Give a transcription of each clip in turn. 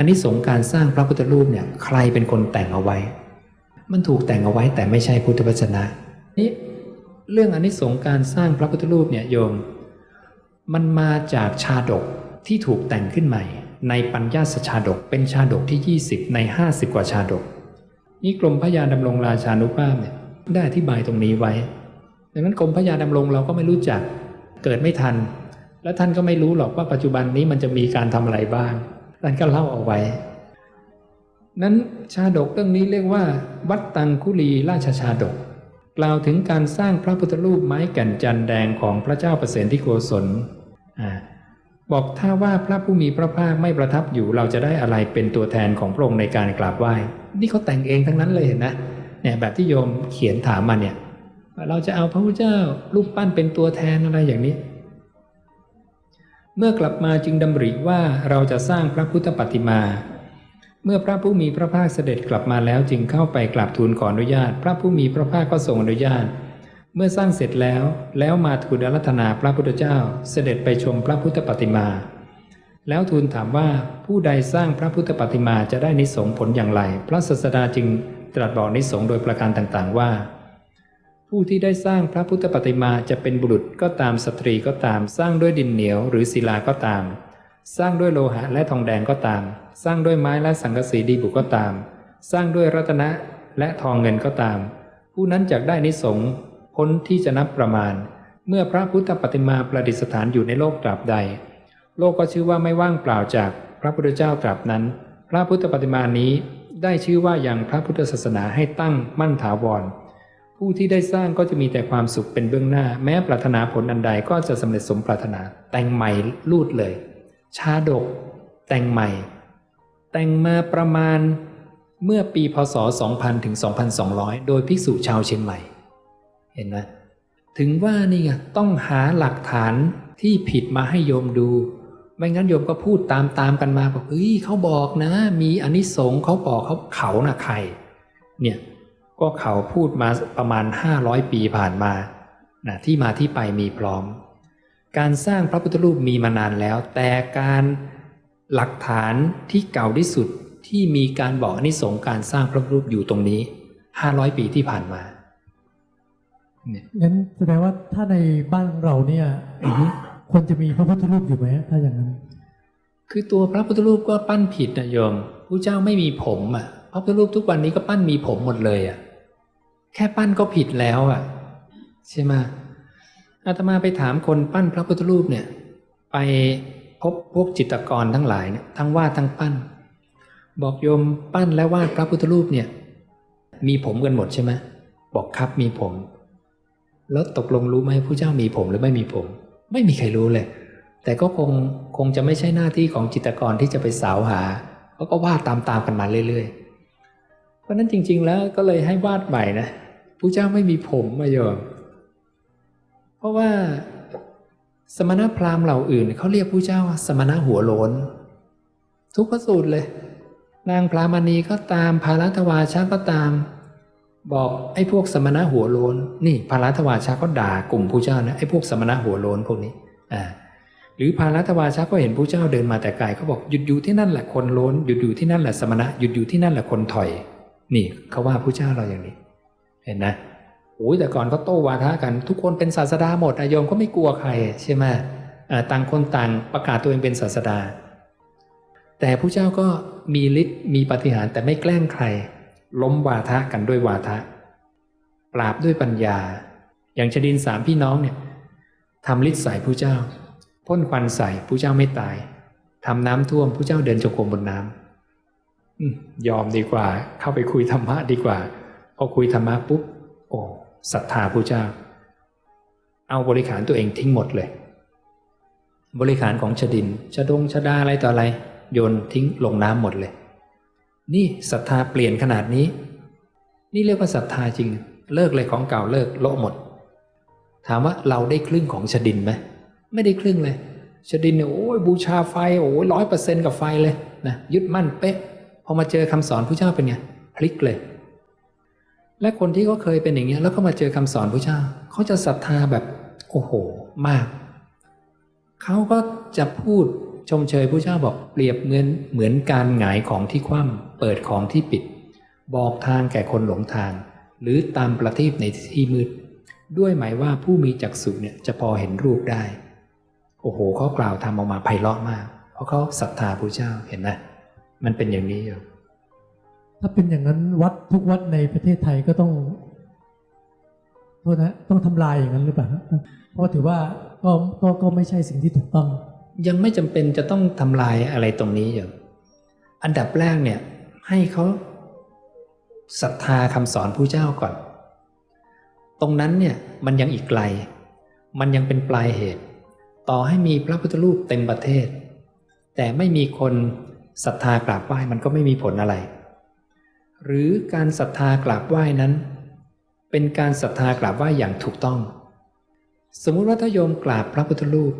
อันนี้สงส์การสร้างพระพุทธรูปเนี่ยใครเป็นคนแต่งเอาไว้ มันถูกแต่งเอาไว้แต่ไม่ใช่พุทธวจนะนี่เรื่องอันนี้สงส์การสร้างพระพุทธรูปเนี่ยโยม มันมาจากชาดกที่ถูกแต่งขึ้นใหม่ ในปัญญาสชาดกเป็นชาดกที่ 20 ใน 50 กว่าชาดก นี่กรมพระยาดำรงราชานุภาพเนี่ยได้อธิบายตรงนี้ไว้ ดังนั้นกรมพระยาดำรงเราก็ไม่รู้จักเกิดไม่ทัน และท่านก็ไม่รู้หรอกว่าปัจจุบันนี้มันจะมีการทำอะไรบ้าง ท่านก็เล่าเอาไว้ นั้นชาดกเรื่องนี้เรียกว่า วัดตังคุลีราชชาดก กล่าวถึงการสร้างพระพุทธรูปไม้แก่นจันแดงของพระเจ้าประเสนที่โกศลอ่าบอกถ้าว่าพระผู้มีพระภาคไม่ประทับอยู่เราจะได้อะไรเป็นตัวแทนของพระองค์ในการกราบไหว้ นี่เขาแต่งเองทั้งนั้นเลยเห็นนะเนี่ยแบบที่โยมเขียนถามมาเนี่ยเราจะเอาพระพุทธเจ้ารูปปั้นเป็นตัวแทนอะไรอย่างนี้ เมื่อกลับมาจึงดำริว่าเราจะสร้างพระพุทธปฏิมา เมื่อพระผู้มีพระภาคเสด็จกลับมาแล้วจึงเข้าไปกราบทูลขออนุญาต พระผู้มีพระภาคก็ทรงอนุญาต เมื่อสร้างเสร็จแล้วแล้วมาทูลอารัธนาพระพุทธเจ้าเสด็จไปชมพระพุทธปฏิมา แล้วทูลถามว่าผู้ใดสร้างพระพุทธปฏิมาจะได้นิสงผลอย่างไร พระศาสดาจึงตรัสบอกนิสงโดยประการต่างๆว่า ผู้ที่ได้สร้างพระพุทธปฏิมาจะเป็นบุรุษก็ตามสตรีก็ตาม สร้างด้วยดินเหนียวหรือศิลาก็ตาม สร้างด้วยโลหะและทองแดงก็ตาม สร้างด้วยไม้และสังกะสีดีบุกก็ตาม สร้างด้วยรัตนะและทองเงินก็ตาม ผู้นั้นจะได้นิสงพ้นที่จะนับประมาณ เมื่อพระพุทธปฏิมาประดิษฐานอยู่ในโลกตราบใด โลกก็ชื่อว่าไม่ว่างเปล่าจากพระพุทธเจ้าตราบนั้น พระพุทธปฏิมานี้ได้ชื่อว่าอย่างพระพุทธศาสนาให้ตั้งมั่นถาวร ผู้ที่ได้สร้างก็จะมีแต่ความสุขเป็นเบื้องหน้า แม้ปรารถนาผลอันใดก็จะสำเร็จสมปรารถนา แต่งใหม่ลูดเลย ชาดก แต่งใหม่ แต่งมาประมาณเมื่อปีพศ 2000 ถึง 2,200 โดยภิกษุชาวเชียงใหม่ เห็นไหมถึงว่านี่ไงต้องหาหลักฐานที่ผิดมาให้โยมดู ไม่งั้นโยมก็พูดตามตามๆกันมาบอกเฮ้ยเขาบอกนะ มีอนิสงส์เขาบอกเขาเขาน่ะใคร เนี่ย ก็เขาพูดมาประมาณ 500 ปีผ่านมานะที่มาที่ไปมีพร้อม การสร้างพระพุทธรูปมีมานานแล้ว แต่การหลักฐานที่เก่าที่สุดที่มีการบอกอานิสงส์การสร้างพระพุทธรูปอยู่ตรงนี้ 500 ปีที่ผ่านมาเนี่ยงั้นแสดงว่าถ้าในบ้านเราเนี่ยอือฮึควรจะมีพระพุทธรูปอยู่ไหมถ้าอย่างนั้น คือตัวพระพุทธรูปก็ปั้นผิดนะโยมพระเจ้าไม่มีผมอะพระพุทธรูปทุกวันนี้ก็ปั้นมีผมหมดเลยอะ แค่ปั้นก็ผิดแล้วอะ ใช่ไหมอาตมาไปถามคนปั้นพระพุทธรูปเนี่ย ไปพบพวกจิตรกรทั้งหลายเนี่ยทั้งวาดทั้งปั้น บอกโยมปั้นและวาดพระพุทธรูปเนี่ย มีผมกันหมดใช่ไหมบอกครับมีผม แล้วตกลงรู้ไหมผู้เจ้ามีผมหรือไม่มีผม ไม่มีใครรู้เลย แต่ก็คงคงจะไม่ใช่หน้าที่ของจิตรกรที่จะไปสาวหาเขาก็วาดตามๆกันมาเรื่อยๆ ราะนั้นจริง ๆ แล้วก็เลยให้วาดใหม่นะผู้เจ้าไม่มีผมมาโยมเพราะว่าสมณพราหมณ์เหล่าอื่นเขาเรียกผู้เจ้าว่าสมณะหัวโลนทุกพระสูตรเลย นางพรามณีก็ตามภารัตวาชาก็ตาม บอกไอ้พวกสมณะหัวโลนนี่ภารัตวาชาก็ด่ากลุ่มผู้เจ้านะไอ้พวกสมณะหัวโลนพวกนี้อ่าหรือภารัตวาชาก็เห็นผู้เจ้าเดินมาแต่ไกลเขาบอกหยุดอยู่ที่นั่นแหละคนโลนหยุดอยู่ที่นั่นแหละสมณะหยุดอยู่ที่นั่นแหละคนถอย นี่เขาว่าผู้เจ้าเราอย่างนี้ เห็นนะโอ้ยแต่ก่อนเขาโต้วาทะกัน ทุกคนเป็นศาสดาหมดอะโยมก็ไม่กลัวใครใช่ไหมต่างคนต่างประกาศตัวเองเป็นศาสดา แต่ผู้เจ้าก็มีฤทธิ์มีปฏิหารแต่ไม่แกล้งใคร ล้มวาทะกันด้วยวาทะ ปราบด้วยปัญญา อย่างชดินสามพี่น้องเนี่ยทำฤทธิ์ใส่ผู้เจ้าพ่นควันใส่ผู้เจ้าไม่ตายทำน้ำท่วมผู้เจ้าเดินจงกรมบนน้ำ ยอมดีกว่า เข้าไปคุยธรรมะดีกว่า พอคุยธรรมะปุ๊บ โอ้ศรัทธาผู้เจ้า เอาบริขารตัวเองทิ้งหมดเลย บริขารของชดินชดงชดาอะไรต่ออะไร โยนทิ้งลงน้ำหมดเลย นี่ศรัทธาเปลี่ยนขนาดนี้ นี่เรียกว่าศรัทธาจริง เลิกเลยของเก่าเลิกโละหมด ถามว่าเราได้ครึ่งของชดินไหมไม่ได้ครึ่งเลยชดินเนี่ยโอ้ยบูชาไฟโอ้ยร้อยเปอร์เซ็นกับไฟเลยนะยึดมั่นเป๊ะ อมาเจอคำสอนพระเจ้าเป็นไงพลิกเลย และคนที่เขาเคยเป็นอย่างเงี้ยแล้วก็มาเจอคำสอนพระเจ้าเขาจะศรัทธาแบบโอ้โหมากเขาก็จะพูดชมเชยผู้เจ้าบอกเปรียบเหมือนเหมือนการหงายของที่คว่ำเปิดของที่ปิด บอกทางแก่คนหลงทาง หรือตามประทีปในที่มืด ด้วยหมายว่าผู้มีจักษุเนี่ยจะพอเห็นรูปได้ โอ้โหเขากล่าวทำออกมาไพเราะมาก เพราะเขาศรัทธาพระเจ้าเห็นไหม มันเป็นอย่างนี้อยู่ถ้าเป็นอย่างนั้นวัดทุกวัดในประเทศไทยก็ต้องโทษนะต้องทำลายอย่างนั้นหรือเปล่าฮะเพราะถือว่าก็ก็ก็ไม่ใช่สิ่งที่ถูกต้อง ยังไม่จำเป็นจะต้องทำลายอะไรตรงนี้อยู่อันดับแรกเนี่ย ให้เขาศรัทธาคำสอนผู้เจ้าก่อน ตรงนั้นเนี่ยมันยังอีกไกล มันยังเป็นปลายเหตุ ต่อให้มีพระพุทธรูปเต็มประเทศ แต่ไม่มีคน ศรัทธากราบไหว้มันก็ไม่มีผลอะไร หรือการศรัทธากราบไหว้นั้น เป็นการศรัทธากราบไหว้อย่างถูกต้อง สมมุติว่าถ้าโยมกราบพระพุทธรูป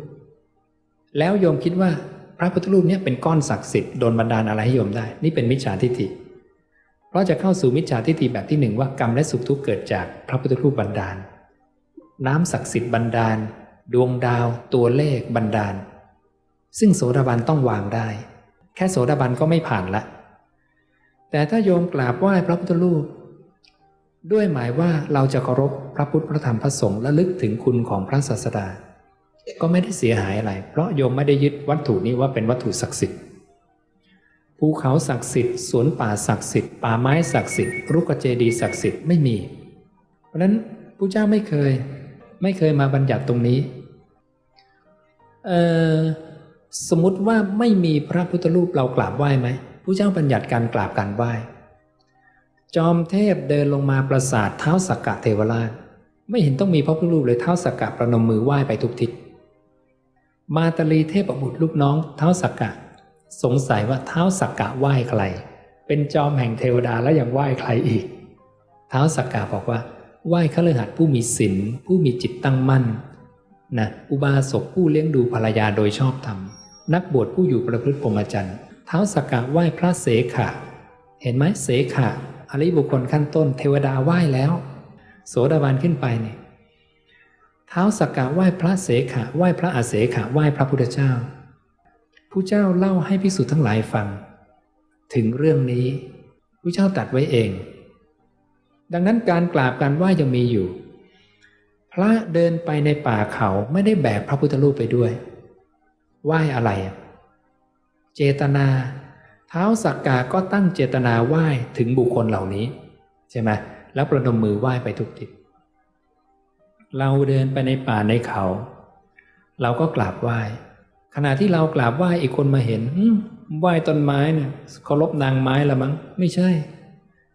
แล้วโยมคิดว่าพระพุทธรูปเนี่ยเป็นก้อนศักดิ์สิทธิ์โดนบันดาลอะไรให้โยมได้ นี่เป็นมิจฉาทิฏฐิ เพราะจะเข้าสู่มิจฉาทิฏฐิแบบที่หนึ่งว่ากรรมและสุขทุกข์เกิดจากพระพุทธรูปบันดาล น้ำศักดิ์สิทธิ์บันดาล ดวงดาว ตัวเลขบันดาล ซึ่งโสดาบันต้องวางได้ แค่โสดาบันก็ไม่ผ่านละ แต่ถ้าโยมกราบไหว้พระพุทธรูป ด้วยหมายว่าเราจะเคารพพระพุทธพระธรรมพระสงฆ์และลึกถึงคุณของพระศาสดา ก็ไม่ได้เสียหายอะไร เพราะโยมไม่ได้ยึดวัตถุนี้ว่าเป็นวัตถุศักดิ์สิทธิ์ภูเขาศักดิ์สิทธิ์สวนป่าศักดิ์สิทธิ์ป่าไม้ศักดิ์สิทธิ์รุกเจดีศักดิ์สิทธิ์ไม่มี เพราะฉะนั้นพระเจ้าไม่เคย ไม่เคยมาบัญญัติตรงนี้ เออ สมมติว่าไม่มีพระพุทธรูปเรากราบไหว้ไหมพระเจ้าบัญญัติการกราบการไหว้ จอมเทพเดินลงมาปราสาทเท้าสักกะเทวราช ไม่เห็นต้องมีพระพุทธรูปเลยเท้าสักกะประนมมือไหว้ไปทุกทิศมาตาลีเทพบุตรลูกน้องเท้าสักกะ สงสัยว่าเท้าสักกะไหว้ใคร เป็นจอมแห่งเทวดาแล้วยังไหว้ใครอีก เท้าสักกะบอกว่า ไหว้ขฤหัสผู้มีศีลผู้มีจิตตั้งมั่นนะอุบาสกผู้เลี้ยงดูภรรยาโดยชอบธรรม นักบวชผู้อยู่ประพฤติพรหมจรรย์เท้าสกกะไหว้พระเสขะ เห็นไหมเสขะอริบุคคลขั้นต้นเทวดาไหว้แล้ว โสดาบันขึ้นไปเนี่ยเท้าสกกะไหว้พระเสขะไหว้พระอาเสขะไหว้พระพุทธเจ้าผู้เจ้าเล่าให้ภิกษุทั้งหลายฟัง ถึงเรื่องนี้ผู้เจ้าตัดไว้เอง ดังนั้นการกราบการไหว้ยังมีอยู่ พระเดินไปในป่าเขาไม่ได้แบกพระพุทธรูปไปด้วย ไหว้อะไร เจตนาเท้าสักกาก็ตั้งเจตนาไหว้ถึงบุคคลเหล่านี้ ใช่ไหมแล้วประนมมือไหว้ไปทุกทิศเราเดินไปในป่าในเขา เราก็กราบไหว้ ขณะที่เรากราบไหว้อีกคนมาเห็นไหว้ต้นไม้เนี่ยเคารพนางไม้ละมั้งไม่ใช่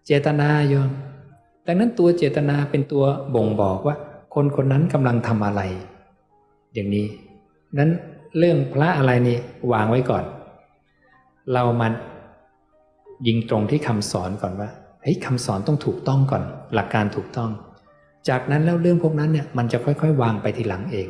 เจตนาโยมดังนั้นตัวเจตนาเป็นตัวบ่งบอกว่า คนคนนั้นกำลังทำอะไร อย่างนี้นั้น เรื่องพระอะไรนี่วางไว้ก่อน เรามายิงตรงที่คำสอนก่อนว่าเฮ้ยคำสอนต้องถูกต้องก่อน หลักการถูกต้อง จากนั้นแล้วเรื่องพวกนั้นเนี่ยมันจะค่อยๆ วางไปทีหลังเอง